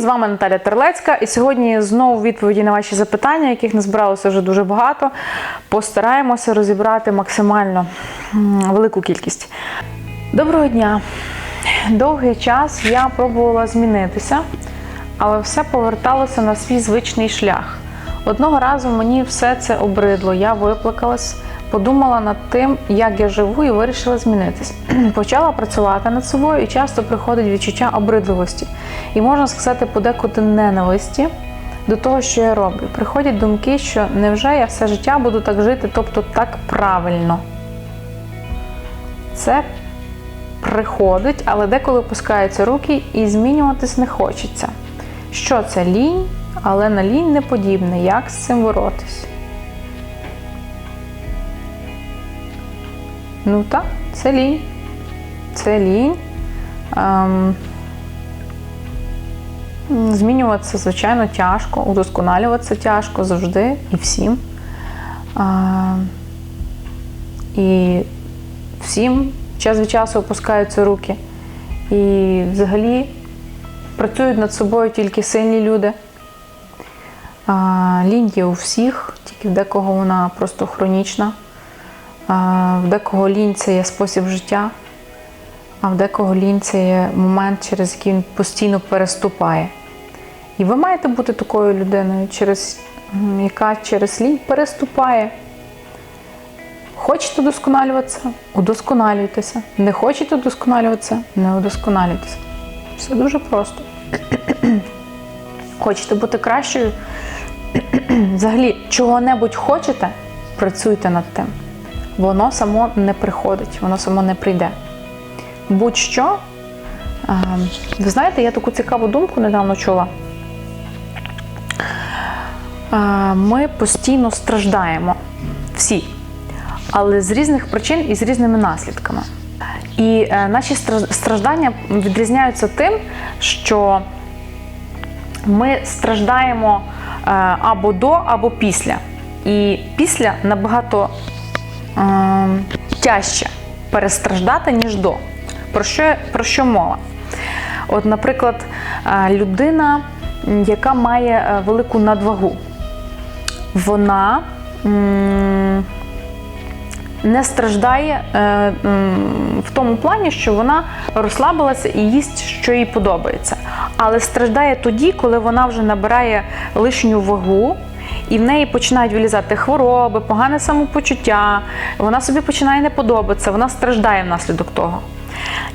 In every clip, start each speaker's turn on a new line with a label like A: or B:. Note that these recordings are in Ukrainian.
A: З вами Наталя Терлецька. І сьогодні знову відповіді на ваші запитання, яких не збиралося вже дуже багато. Постараємося розібрати максимально велику кількість. Доброго дня! Довгий час я пробувала змінитися, але все поверталося на свій звичний шлях. Одного разу мені все це обридло, я виплакалась, подумала над тим, як я живу, і вирішила змінитись. Почала працювати над собою, і часто приходить відчуття обридливості. І можна сказати, подекуди ненависті до того, що я роблю. Приходять думки, що невже я все життя буду так жити, тобто так правильно. Це приходить, але деколи опускаються руки і змінюватись не хочеться. Що це лінь, але на лінь не подібне. Як з цим боротись? Ну так, це лінь. Це лінь. Ем, змінюватися, звичайно, тяжко, удосконалюватися тяжко завжди і всім. А, і всім час від часу опускаються руки. І взагалі працюють над собою тільки сильні люди. Лінь є у всіх, тільки в декого вона просто хронічна. В декого лінь це є спосіб життя, а в декого лінь це є момент, через який він постійно переступає. І ви маєте бути такою людиною, через, яка через лінь переступає. Хочете удосконалюватися? Удосконалюйтеся. Не хочете удосконалюватися? Не удосконалюйтеся. Все дуже просто. Хочете бути кращою? Взагалі, чого-небудь хочете, працюйте над тим. Воно само не приходить, воно само не прийде. Будь-що, е, ви знаєте, я таку цікаву думку недавно чула. Е, Ми постійно страждаємо всі, але з різних причин і з різними наслідками. І е, наші страждання відрізняються тим, що ми страждаємо е, або до, або після. І після набагато тяжче перестраждати, ніж до. Про що, про що мова? От, наприклад, е, людина, яка має е, велику надвагу, вона не страждає е, в тому плані, що вона розслабилася і їсть, що їй подобається. Але страждає тоді, коли вона вже набирає лишню вагу. І в неї починають вилізати хвороби, погане самопочуття, вона собі починає не подобатися, вона страждає внаслідок того.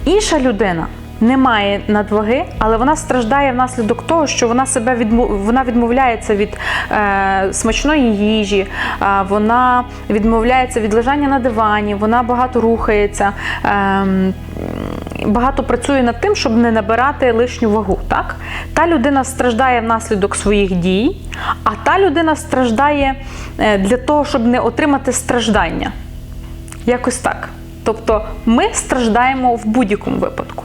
A: Інша людина не має надваги, але вона страждає внаслідок того, що вона себе відмов... вона відмовляється від е, смачної їжі, е, вона відмовляється від лежання на дивані, вона багато рухається, е, багато працює над тим, щоб не набирати лишню вагу. Так? Та людина страждає внаслідок своїх дій, а та людина страждає е, для того, щоб не отримати страждання. Якось так. Тобто ми страждаємо в будь-якому випадку.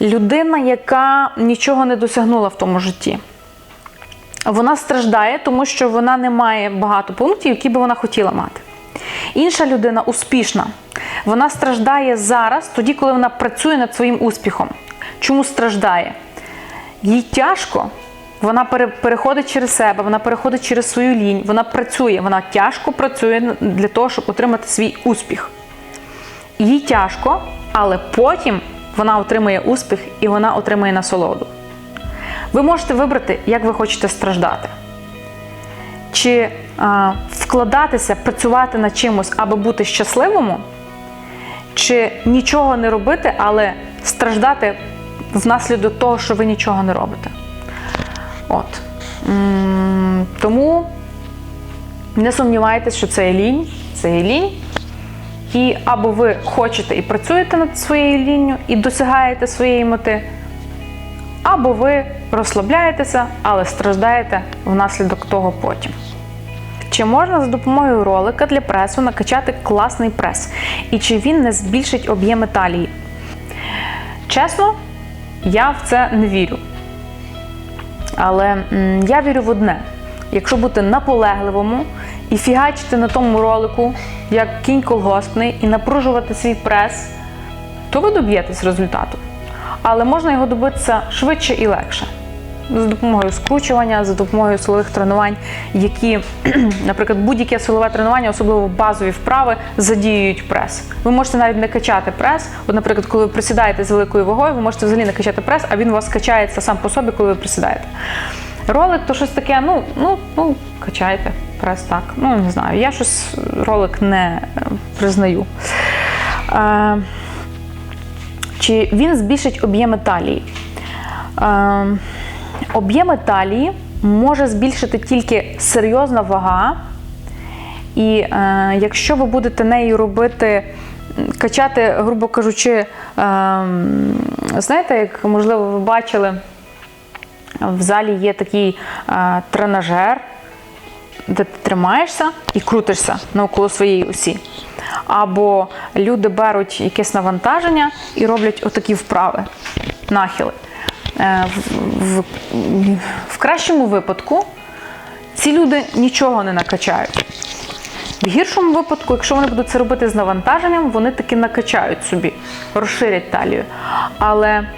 A: Людина, яка нічого не досягнула в тому житті, вона страждає, тому що вона не має багато пунктів, які би вона хотіла мати. Інша людина успішна. Вона страждає зараз, тоді, коли вона працює над своїм успіхом. Чому страждає? Їй тяжко, вона переходить через себе, вона переходить через свою лінь, вона працює, вона тяжко працює для того, щоб отримати свій успіх. Їй тяжко, але потім вона отримує успіх і вона отримує насолоду. Ви можете вибрати, як ви хочете страждати. Чи а, вкладатися, працювати над чимось, аби бути щасливим, чи нічого не робити, але страждати внаслідок того, що ви нічого не робите. От. М, Тому не сумнівайтеся, що це є лінь, це є лінь. І або ви хочете і працюєте над своєю лінню і досягаєте своєї мети, або ви розслабляєтеся, але страждаєте внаслідок того потім. Чи можна за допомогою ролика для пресу накачати класний прес? І чи він не збільшить об'єми талії? Чесно, я в це не вірю. Але я вірю в одне: якщо бути наполегливому і фігачити на тому ролику, як кінь колгоспний, і напружувати свій прес, то ви доб'єтесь результату. але можна його добитися швидше і легше. За допомогою скручування, за допомогою силових тренувань, які, наприклад, будь-яке силове тренування, особливо базові вправи, задіюють прес. Ви можете навіть не качати прес. От, наприклад, коли ви присідаєте з великою вагою, ви можете взагалі не качати прес, а він у вас качається сам по собі, коли ви присідаєте. Ролик то щось таке, ну, ну, ну, качайте прес так. Ну, не знаю. Я щось ролик не е, признаю. Е, чи він збільшить об'єми талії? Е, об'єми талії може збільшити тільки серйозна вага. І е, якщо ви будете нею робити, качати, грубо кажучи, е, знаєте, як можливо ви бачили, в залі є такий е, тренажер, де ти тримаєшся і крутишся навколо своєї осі. Або люди беруть якесь навантаження і роблять отакі вправи, нахили. Е, В, в, кращому випадку ці люди нічого не накачають. В гіршому випадку, якщо вони будуть це робити з навантаженням, вони таки накачають собі, розширять талію. Але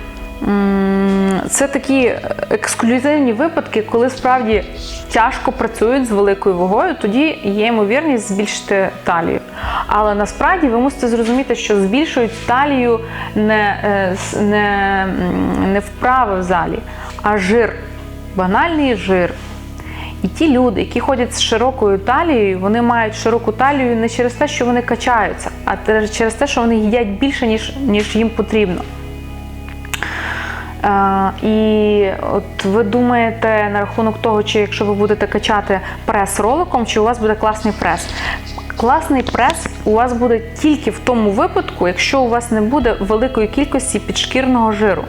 A: це такі ексклюзивні випадки, коли справді тяжко працюють з великою вагою, тоді є ймовірність збільшити талію. Але насправді ви мусите зрозуміти, що збільшують талію не, е, не, не вправи в залі, а жир, банальний жир. І ті люди, які ходять з широкою талією, вони мають широку талію не через те, що вони качаються, а через те, що вони їдять більше, ніж, ніж їм потрібно. І от ви думаєте на рахунок того, чи якщо ви будете качати прес роликом, чи у вас буде класний прес. Класний прес у вас буде тільки в тому випадку, якщо у вас не буде великої кількості підшкірного жиру.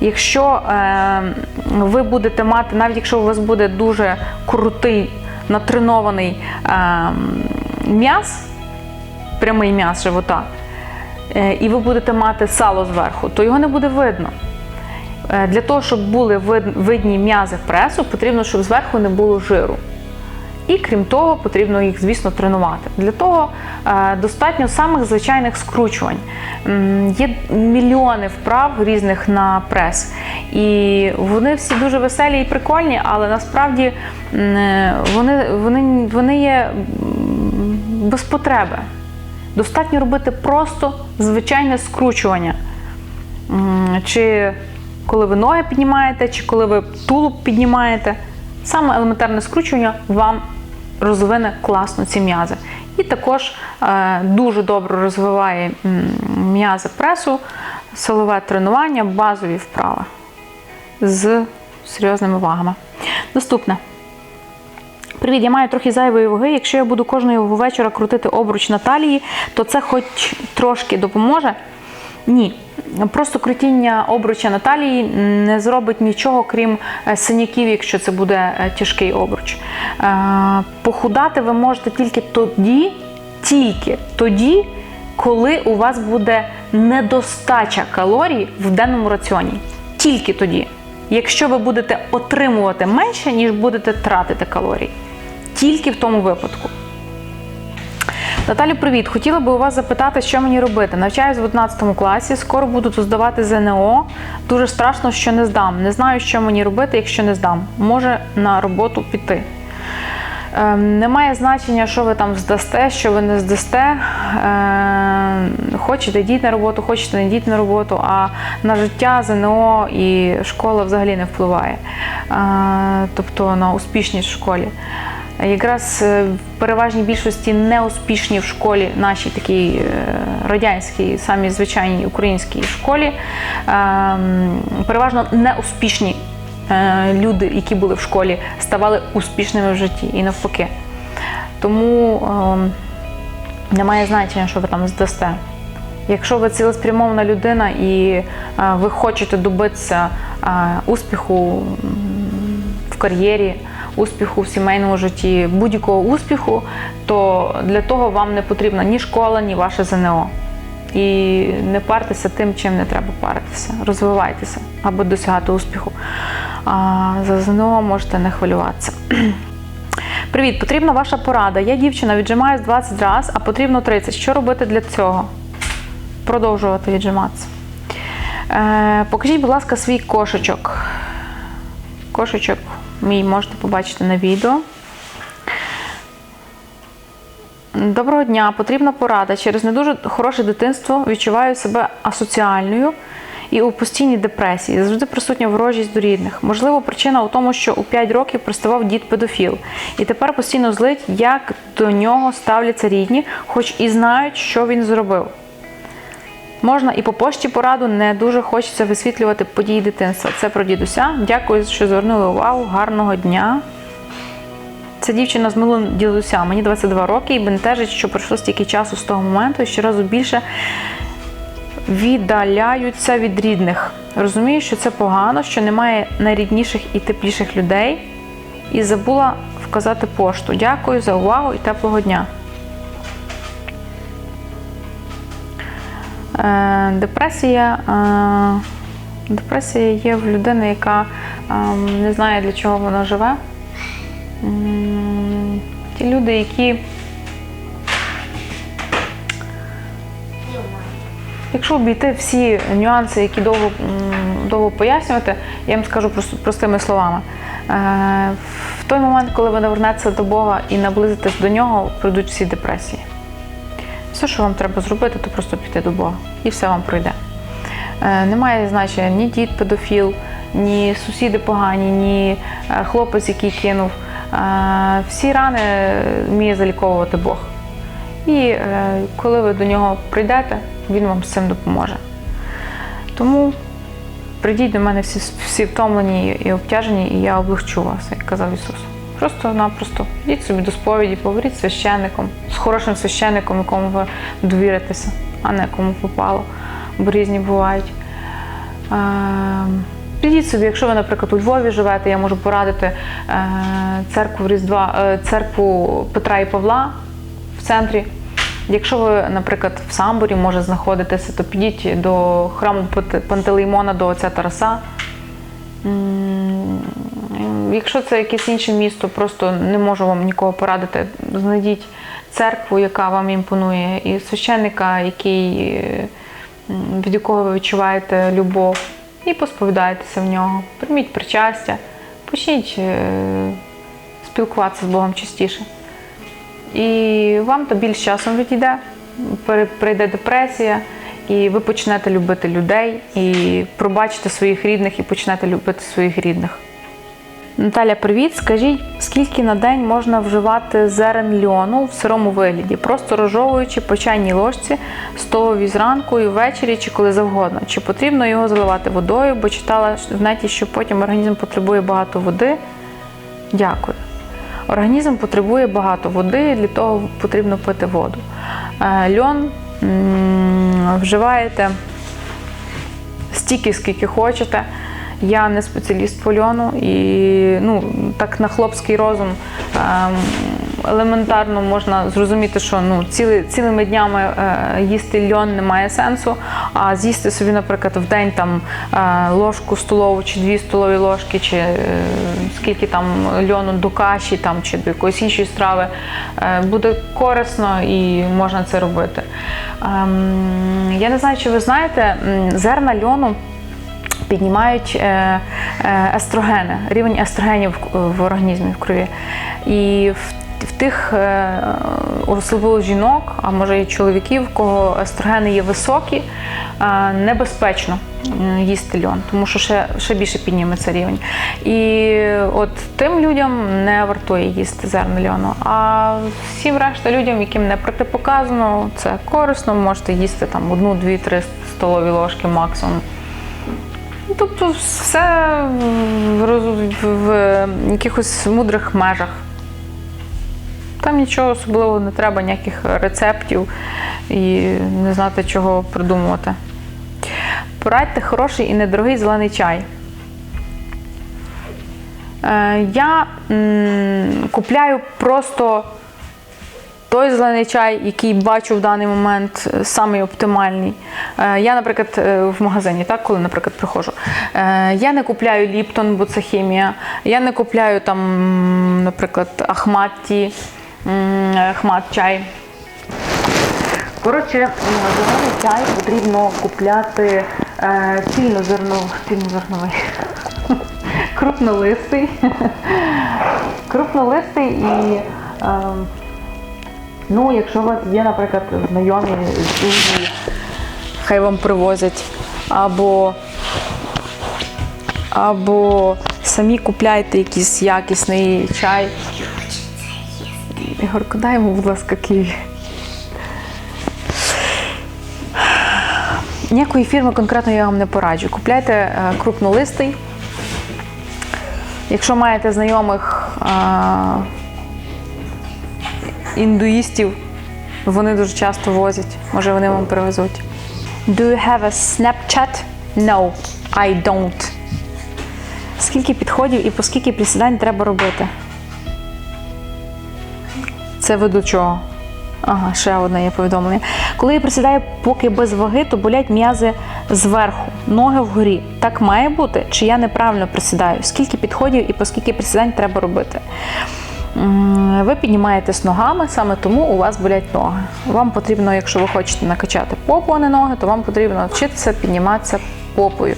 A: Якщо е, ви будете мати, навіть якщо у вас буде дуже крутий натренований е, м'яс, прямий м'яс живота, е, і ви будете мати сало зверху, то його не буде видно. Е, Для того, щоб були видні м'язи пресу, потрібно, щоб зверху не було жиру. І крім того, потрібно їх, звісно, тренувати. Для того е, достатньо самих звичайних скручувань. Є мільйони вправ різних на прес. І вони всі дуже веселі і прикольні, але насправді е, вони, вони, вони є без потреби. Достатньо робити просто звичайне скручування. Чи коли ви ноги піднімаєте, чи коли ви тулуб піднімаєте. Саме елементарне скручування вам розвине класно ці м'язи. І також е, дуже добре розвиває м'язи пресу, силове тренування, базові вправи з серйозними вагами. Наступне. Привіт, я маю трохи зайвої ваги. Якщо я буду кожного вечора крутити обруч на талії, то це хоч трошки допоможе. Ні. Просто крутіння обруча на талії не зробить нічого, крім е, синяків, якщо це буде е, тяжкий обруч. Е, Похудати ви можете тільки тоді, тільки тоді, коли у вас буде недостача калорій в денному раціоні. Тільки тоді. Якщо ви будете отримувати менше, ніж будете тратити калорій. Тільки в тому випадку. Наталю, привіт! Хотіла би у вас запитати, що мені робити. Навчаюсь в 11 класі, скоро буду здавати ЗНО. Дуже страшно, що не здам. Не знаю, що мені робити, якщо не здам. Може на роботу піти. Ем, Немає значення, що ви там здасте, що ви не здасте. Ем, Хочете йдіть на роботу, хочете не йдіть на роботу, а на життя ЗНО і школа взагалі не впливає. Е, Тобто на успішність в школі. Якраз е, в переважній більшості неуспішні в школі, нашій такій е, радянській, самій звичайній українській школі, ем, переважно неуспішні е, люди, які були в школі, ставали успішними в житті і навпаки. Тому ем, немає значення, що ви там здасте. Якщо ви цілеспрямована людина і ви хочете добитися успіху в кар'єрі, успіху в сімейному житті, будь-якого успіху, то для того вам не потрібна ні школа, ні ваше ЗНО. І не партеся тим, чим не треба паритися. Розвивайтеся аби досягати успіху. А за ЗНО можете не хвилюватися. Привіт, потрібна ваша порада. Я дівчина віджимаюсь 20 разів, а потрібно 30. Що робити для цього? Продовжувати віджиматися. Е, покажіть, будь ласка, свій кошечок. Кошечок мій можете побачити на відео. Доброго дня, потрібна порада. Через не дуже хороше дитинство відчуваю себе асоціальною і у постійній депресії. Завжди присутня ворожість до рідних. Можливо, причина у тому, що у 5 років приставав дід педофіл, і тепер постійно злить, як до нього ставляться рідні, хоч і знають, що він зробив. Можна і по пошті пораду не дуже хочеться висвітлювати події дитинства. Це про дідуся. Дякую, що звернули увагу. Гарного дня. Це дівчина з минулим дідуся. Мені 22 роки і бентежить, що пройшло стільки часу з того моменту, і щоразу більше віддаляються від рідних. Розумію, що це погано, що немає найрідніших і тепліших людей. І забула вказати пошту. Дякую за увагу і теплого дня. Депресія. е, Депресія є в людини, яка е, не знає, для чого вона живе. Ті люди, які, якщо обійти всі нюанси, які довго, довго пояснювати, я вам скажу простими словами. Е, В той момент, коли ви навернетеся до Бога і наблизитесь до нього, прийдуть всі депресії. Все, що вам треба зробити, то просто піти до Бога, і все вам пройде. Е, Немає значення ні дід педофіл, ні сусіди погані, ні е, хлопець, який кинув. Е, Всі рани вміє заліковувати Бог. І коли ви до нього прийдете, він вам з цим допоможе. Тому прийдіть до мене всі, всі втомлені і обтяжені, і я облегчу вас, як казав Ісус. Просто-напросто йдіть собі до сповіді, поговоріть з священником, з хорошим священником, якому ви довіритеся, а не кому попало, бо різні бувають. Е, Підіть собі, якщо ви, наприклад, у Львові живете, я можу порадити е, церкву Різдва, е, церкву Петра і Павла в центрі. Якщо ви, наприклад, в Самборі може знаходитеся, то підіть до храму Пантелеймона до отця Тараса. Якщо це якесь інше місто, просто не можу вам нікого порадити. Знайдіть церкву, яка вам імпонує, і священника, який, е, від якого ви відчуваєте любов, і посповідайтеся в нього. Прийміть причастя, почніть е, спілкуватися з Богом частіше. І вам то більш часом відійде, прийде депресія, і ви почнете любити людей, і пробачите своїх рідних, і почнете любити своїх рідних. Наталя, привіт. Скажіть, скільки на день можна вживати зерен льону в сирому вигляді, просто розжовуючи по чайній ложці, столові зранку і ввечері, чи коли завгодно? Чи потрібно його заливати водою, бо читала в неті, що потім організм потребує багато води? Дякую. Організм потребує багато води, для того потрібно пити воду. Е, Льон вживаєте стільки, скільки хочете. Я не спеціаліст по льону і ну, так на хлопський розум ем, елементарно можна зрозуміти, що ну, ціли, цілими днями е, їсти льон немає сенсу, а з'їсти собі, наприклад, в день там е, ложку столову чи дві столові ложки, чи е, скільки там льону до каші там, чи до якоїсь іншої страви, буде корисно і можна це робити. Ем, я не знаю, чи ви знаєте, зерна льону піднімають е, е, естрогени, рівень естрогенів в- організмі в крові. І в, тих е, особливо жінок, а може і чоловіків, в кого естрогени є високі, небезпечно їсти льон, тому що ще, ще більше підніметься рівень. І от тим людям не вартує їсти зерна льону. А всім решта людям, яким не протипоказано, це корисно, можете їсти там одну, дві, три столові ложки максимум. Тобто все в, роз- в якихось мудрих межах. Там нічого особливого не треба, ніяких рецептів і не знати, чого придумувати. Порадьте хороший і недорогий зелений чай. Е, Я м, купляю просто той зелений чай, який бачу в даний момент е, самий оптимальний. Е, Я, наприклад, е, в магазині, так, коли, наприклад, приходжу, я не купляю Ліптон, бо це хімія. Я не купляю там, наприклад, Ахмат ті, м, Ахмат чай. Коротше, зелений чай потрібно купляти цільнозерновий, цільнозерновий, крупнолистий, крупнолистий і е, ну, якщо у вас є, наприклад, знайомі з Індії, хай вам привозять, або, або самі купляйте якийсь якісний чай. Ігорко, дай йому, будь ласка, ківі. Ніякої фірми конкретно я вам не пораджу. Купляйте е, крупнолистий. Якщо маєте знайомих е, індуїстів, вони дуже часто возять. Може, вони вам привезуть. Do you have a Snapchat? No, I don't. Скільки підходів і по скільки присідань треба робити? Це ви до чого? Ага, ще одне є повідомлення. Коли я присідаю поки без ваги, то болять м'язи зверху, ноги вгорі. Так має бути? Чи я неправильно присідаю? Скільки підходів і по скільки присідань треба робити? Ви піднімаєтесь ногами, саме тому у вас болять ноги. Вам потрібно, якщо ви хочете накачати попу, а не ноги, то вам потрібно навчитися підніматися попою,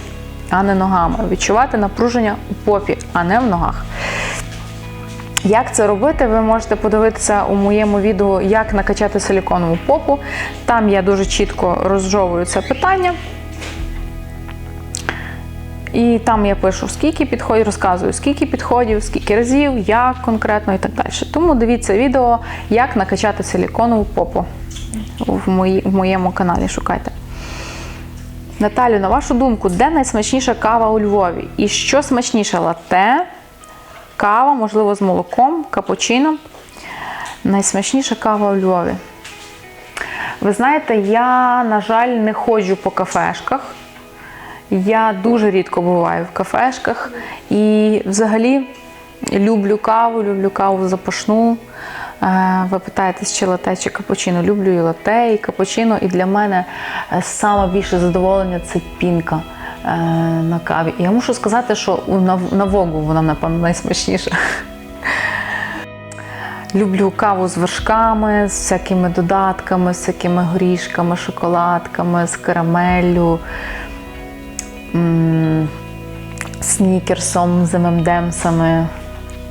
A: а не ногами. Відчувати напруження у попі, а не в ногах. Як це робити, ви можете подивитися у моєму відео, як накачати силіконову попу. Там я дуже чітко розжовую це питання. І там я пишу, скільки підходів, розказую, скільки підходів, скільки разів, як конкретно і так далі. Тому дивіться відео, як накачати силіконову попу в, мої, в моєму каналі. Шукайте. Наталю, на вашу думку, де найсмачніша кава у Львові? І що смачніше лате? кава, можливо, з молоком, капучино. Найсмачніша кава у Львові. Ви знаєте, я, на жаль, не ходжу по кафешках. Я дуже рідко буваю в кафешках і взагалі люблю каву, люблю каву запашну. Е, Ви питаєтесь, чи лате, чи капучино. Люблю і лате, і капучино. І для мене е, саме більше задоволення це пінка е, на каві. І я мушу сказати, що на, Вогу вона, напевно, найсмачніша. Люблю каву з вершками, з всякими додатками, з всякими горішками, шоколадками, з карамеллю, снікерсом, з ММДемсами.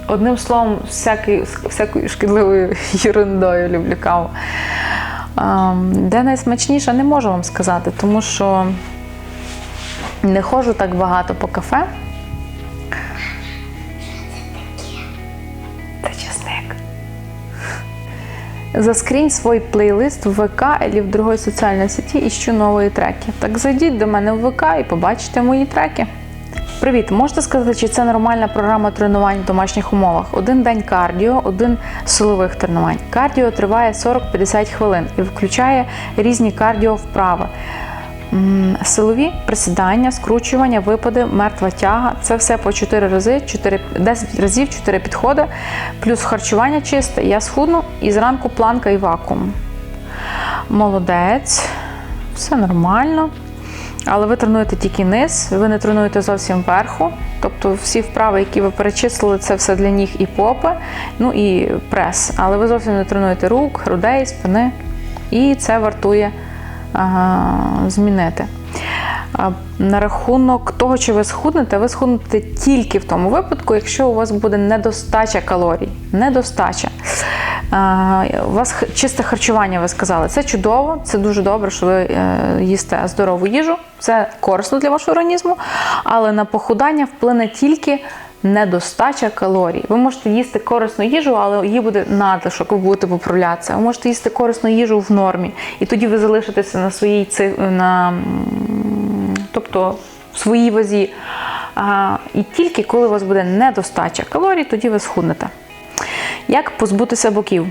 A: Одним словом, всякий, всякою шкідливою ерундою люблю каву. Ем, Де найсмачніше, не можу вам сказати, тому що не ходжу так багато по кафе. Заскрінь свій плейлист в ВК або в другій соціальній сеті іщу нові треки. Так зайдіть до мене в ВК і побачите мої треки. Привіт, можете сказати, чи це нормальна програма тренувань в домашніх умовах? Один день кардіо, один силових тренувань. Кардіо триває 40-50 хвилин і включає різні кардіо вправи. Силові присідання, скручування, випади, мертва тяга це все по 4 рази, 4, 10 разів, 4 підходи, плюс харчування чисте. Я схудну і зранку планка і вакуум. Молодець, все нормально. Але ви тренуєте тільки низ, ви не тренуєте зовсім верху. Тобто всі вправи, які ви перечислили, це все для ніг і попи, ну і прес. Але ви зовсім не тренуєте рук, грудей, спини. І це вартує змінити. На рахунок того, чи ви схуднете, ви схуднете тільки в тому випадку, якщо у вас буде недостача калорій. Недостача. У вас чисте харчування, ви сказали. Це чудово, це дуже добре, що ви е, їсте здорову їжу. Це корисно для вашого організму, але на похудання вплине тільки недостача калорій. Ви можете їсти корисну їжу, але її буде надлишок, ви будете поправлятися. Ви можете їсти корисну їжу в нормі, і тоді ви залишитеся на своїй на тобто в своїй вазі. А, і тільки коли у вас буде недостача калорій, тоді ви схуднете. Як позбутися боків?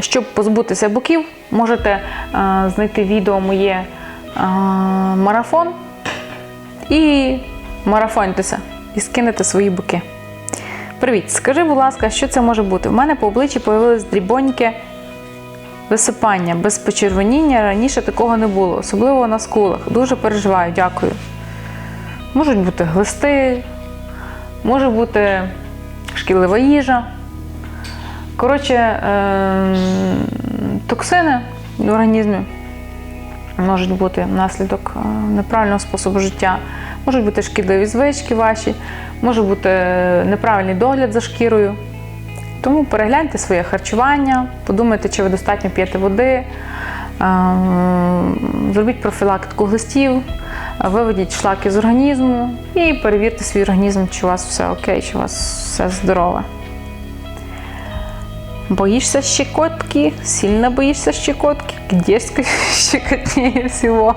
A: Щоб позбутися боків, можете е, знайти відео моє е, марафон і марафоньтеся і скинете свої боки. Привіт, скажи, будь ласка, що це може бути? У мене по обличчі появилось дрібоньке висипання без почервоніння. Раніше такого не було, особливо на скулах. Дуже переживаю, дякую. Можуть бути глисти, може бути шкідлива їжа. Коротше, е- токсини в організмі. можуть бути внаслідок е, неправильного способу життя, можуть бути шкідливі звички ваші, може бути неправильний догляд за шкірою. Тому перегляньте своє харчування, подумайте, чи ви достатньо п'єте води, е, зробіть профілактику глистів, виведіть шлаки з організму і перевірте свій організм, чи у вас все окей, чи у вас все здорове. Боишься щекотки? Сильно боишься щекотки? Где щекотнее всего?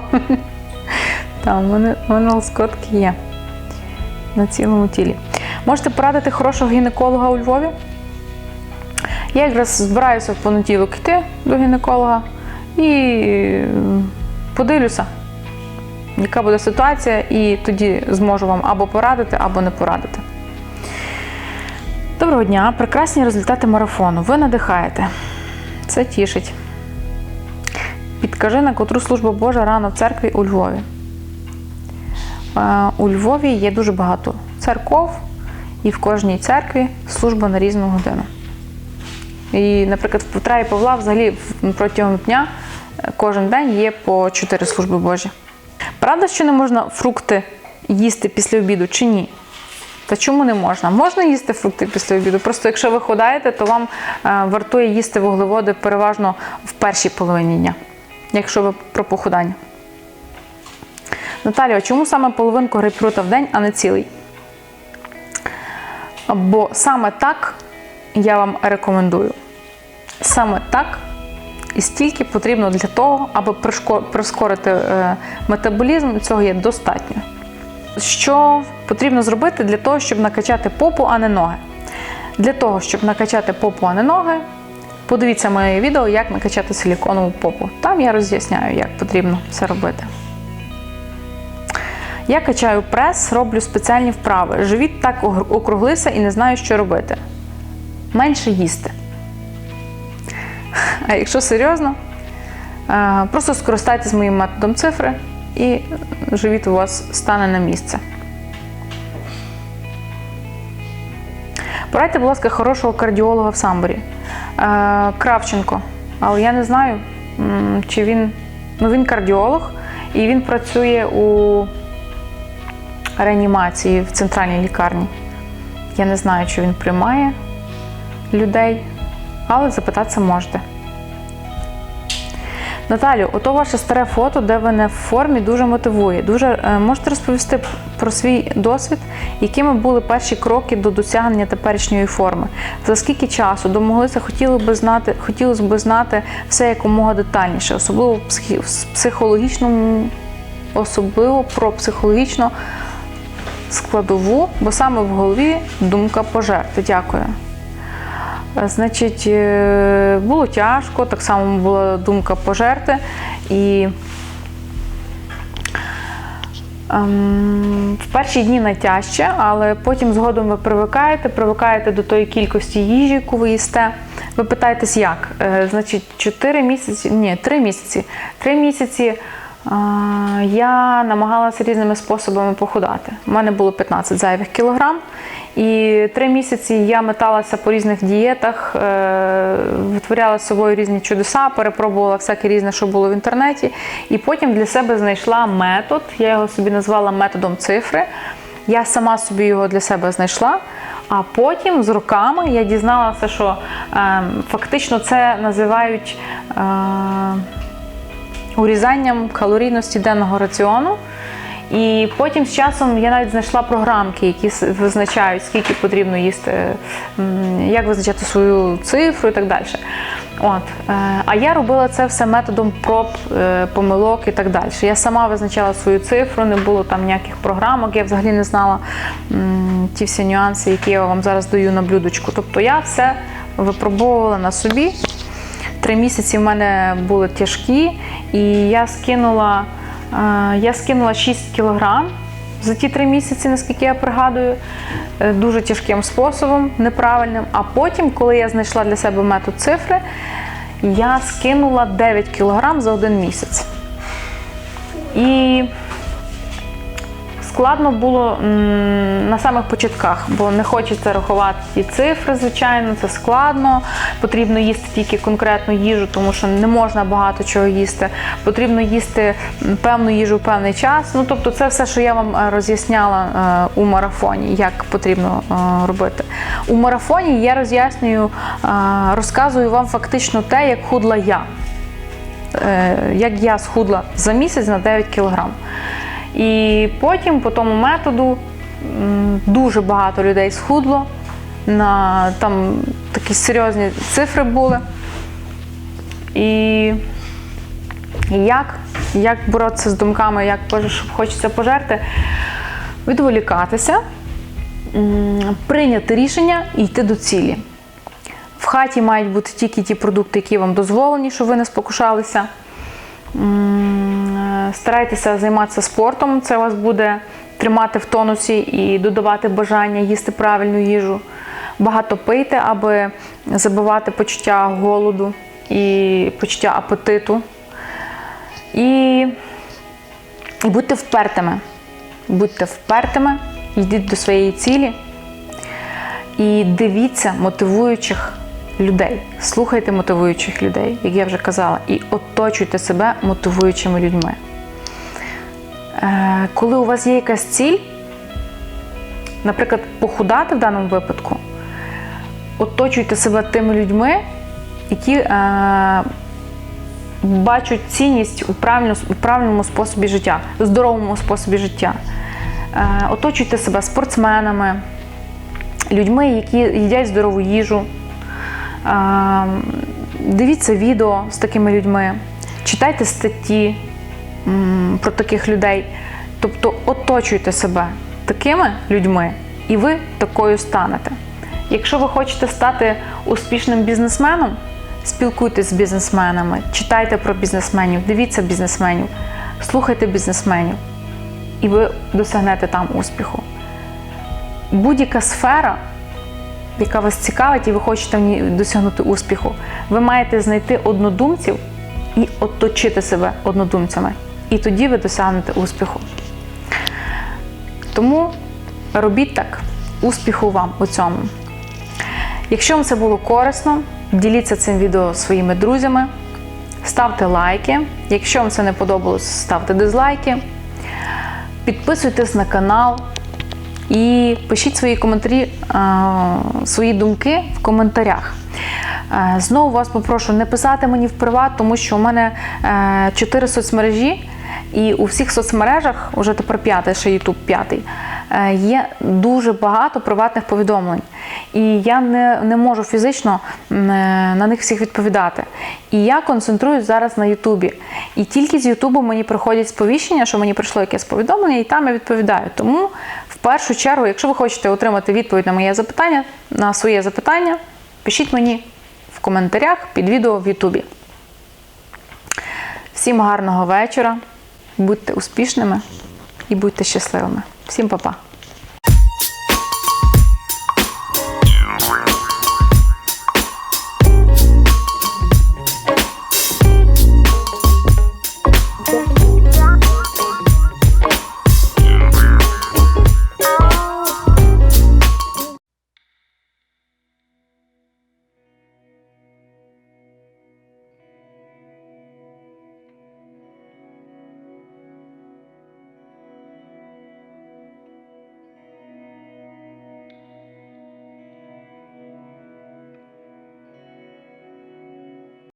A: Там, в мене, в мене лоскотки є на цілому тілі. Можете порадити хорошого гінеколога у Львові? Я якраз збираюся в понеділок йти до гінеколога і м, подивлюся, яка буде ситуація, і тоді зможу вам або порадити, або не порадити. Доброго дня! Прекрасні результати марафону. Ви надихаєте. Це тішить. Підкажи, на котру служба Божа рано в церкві у Львові. У Львові є дуже багато церков, і в кожній церкві служба на різну годину. І, наприклад, в Петра і Павла взагалі протягом дня е, кожен день є по чотири служби Божі. Правда, що не можна фрукти їсти після обіду чи ні? Та чому не можна? Можна їсти фрукти після обіду. Просто якщо ви ходаєте, то вам е, вартує їсти вуглеводи переважно в першій половині дня, якщо ви про похудання. Наталія, чому саме половинку грейпфрута в день, а не цілий? Бо саме так я вам рекомендую. Саме так і стільки потрібно для того, аби прискорити е, метаболізм, цього є достатньо. Що потрібно зробити для того, щоб накачати попу, а не ноги? Для того, щоб накачати попу, а не ноги, подивіться моє відео, як накачати силіконову попу. Там я роз'ясняю, як потрібно це робити. Я качаю прес, роблю спеціальні вправи. Живіт так округлився і не знаю, що робити. Менше їсти. А якщо серйозно, е, просто скористайтесь моїм методом цифри, і живіт у вас стане на місце. Порадьте, будь ласка, хорошого кардіолога в Самборі. Е, Кравченко. Але я не знаю, чи він. Ну, він кардіолог, і він працює у реанімації в центральній лікарні. Я не знаю, чи він приймає людей, але запитатися можете. Наталю, ото ваше старе фото, де ви не в формі, дуже мотивує. Дуже е, можете розповісти про свій досвід, якими були перші кроки до досягнення теперішньої форми? За скільки часу домоглися, хотіли би знати, хотілося б знати все якомога детальніше, особливо психологічному, особливо про психологічну складову, бо саме в голові думка пожерти. Дякую. Е, Значить, е, було тяжко, так само була думка пожерти. І ем, в перші дні найтяжче, але потім згодом ви привикаєте, привикаєте до тої кількості їжі, яку ви їсте. Ви питаєтесь, як? Е, Значить, 4 місяці, ні, 3 місяці. 3 місяці я намагалася різними способами похудати. У мене було 15 зайвих кілограм. І три місяці я металася по різних дієтах, е, витворяла з собою різні чудеса, перепробувала всяке різне, що було в інтернеті. І потім для себе знайшла метод. Я його собі назвала методом цифри. Я сама собі його для себе знайшла. А потім з роками я дізналася, що е, фактично це називають е, урізанням калорійності денного раціону. І потім з часом я навіть знайшла програмки, які визначають, скільки потрібно їсти, як визначати свою цифру і так далі. От. е, А я робила це все методом проб, е, помилок і так далі. Я сама визначала свою цифру, не було там ніяких програмок, я взагалі не знала ті всі нюанси, які я вам зараз даю на блюдочку. Тобто я все випробовувала на собі. Три місяці в мене були тяжкі, і я скинула, е, я скинула 6 кілограм за ті три місяці, наскільки я пригадую, е, дуже тяжким способом, неправильним. А потім, коли я знайшла для себе метод цифри, я скинула 9 кілограм за один місяць. І складно було на самих початках, бо не хочеться рахувати ті цифри, звичайно, це складно. Потрібно їсти тільки конкретну їжу, тому що не можна багато чого їсти. Потрібно їсти певну їжу в певний час. Ну тобто, це все, що я вам е, роз'ясняла е, у марафоні, як потрібно е, робити. У марафоні я роз'яснюю, розказую вам фактично те, як худла я. Як я схудла за місяць на 9 кілограм. І потім, по тому методу, дуже багато людей схудло. На, там такі серйозні цифри були. І як, як боротися з думками, як пож- хочеться пожерти, відволікатися, прийняти рішення і йти до цілі. В хаті мають бути тільки ті продукти, які вам дозволені, щоб ви не спокушалися. Старайтеся займатися спортом, це вас буде тримати в тонусі і додавати бажання їсти правильну їжу. Багато пийте, аби забивати почуття голоду і почуття апетиту. І будьте впертими. Будьте впертими, йдіть до своєї цілі. І дивіться мотивуючих людей. Слухайте мотивуючих людей, як я вже казала, і оточуйте себе мотивуючими людьми. Е, Коли у вас є якась ціль, наприклад, похудати в даному випадку, оточуйте себе тими людьми, які е, бачать цінність у правильному, у правильному способі життя, у здоровому способі життя. Е, оточуйте себе спортсменами, людьми, які їдять здорову їжу. Е, Дивіться відео з такими людьми, читайте статті про таких людей. Тобто оточуйте себе такими людьми, і ви такою станете. Якщо ви хочете стати успішним бізнесменом, спілкуйтесь з бізнесменами, читайте про бізнесменів, дивіться бізнесменів, слухайте бізнесменів, і ви досягнете там успіху. Будь-яка сфера, яка вас цікавить, і ви хочете в ній досягнути успіху, ви маєте знайти однодумців і оточити себе однодумцями. І тоді ви досягнете успіху. Тому робіть так, успіху вам у цьому. Якщо вам це було корисно, діліться цим відео своїми друзями, ставте лайки. Якщо вам це не подобалось, ставте дизлайки. Підписуйтесь на канал і пишіть свої коментарі, е, свої думки в коментарях. Е, Знову вас попрошу не писати мені в приват, тому що у мене е, чотири соцмережі, і у всіх соцмережах, уже тепер п'ятий, ще YouTube п'ятий, е, є дуже багато приватних повідомлень. І я не, не можу фізично е, на них всіх відповідати. І я концентруюсь зараз на Ютубі. І тільки з Ютубу мені приходять сповіщення, що мені прийшло якесь повідомлення, і там я відповідаю. Тому в першу чергу, якщо ви хочете отримати відповідь на моє запитання, на своє запитання, пишіть мені в коментарях під відео в Ютубі. Всім гарного вечора, будьте успішними і будьте щасливими. Всім па-па!